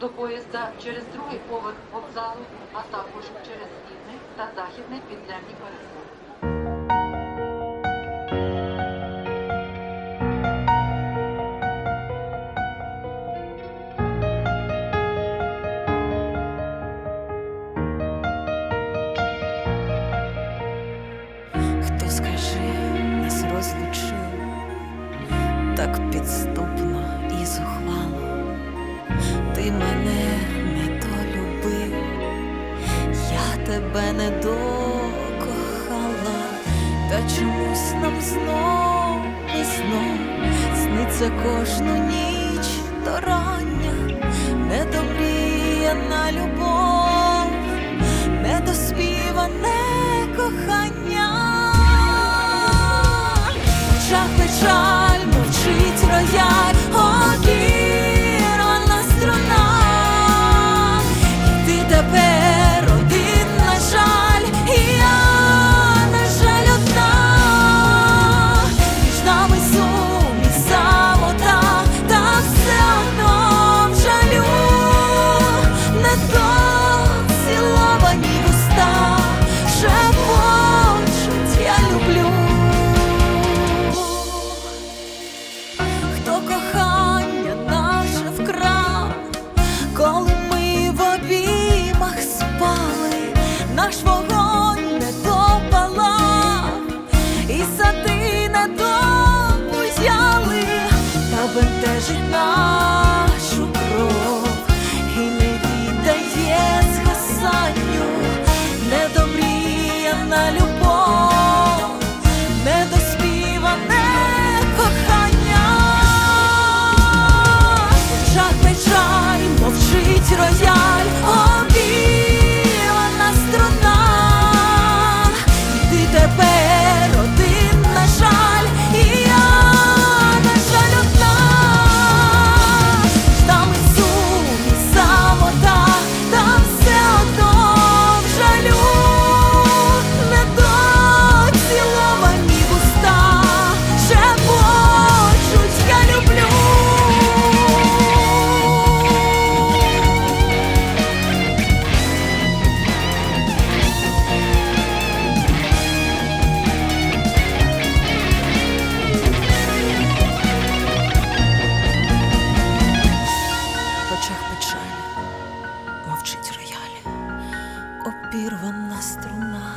до поїзда через другий поверх вокзалу, а також через східний та західний підземні переходи. Розлучив так підступно і зухвало. Мене не долюбив, я тебе не докохала, та чомусь нам знов і знов сниться кожну ніч до рання, недомріяна любов, недоспіване кохання. Печаль мовчить рояль, недомріяна любов, обірвана струна,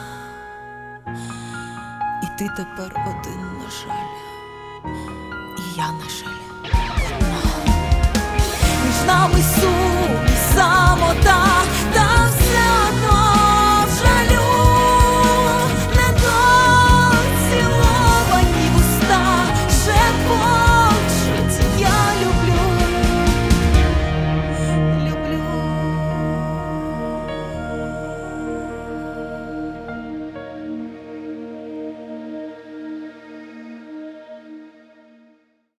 і ти тепер один, на жаль, і я, на жаль, одна. Між нами сум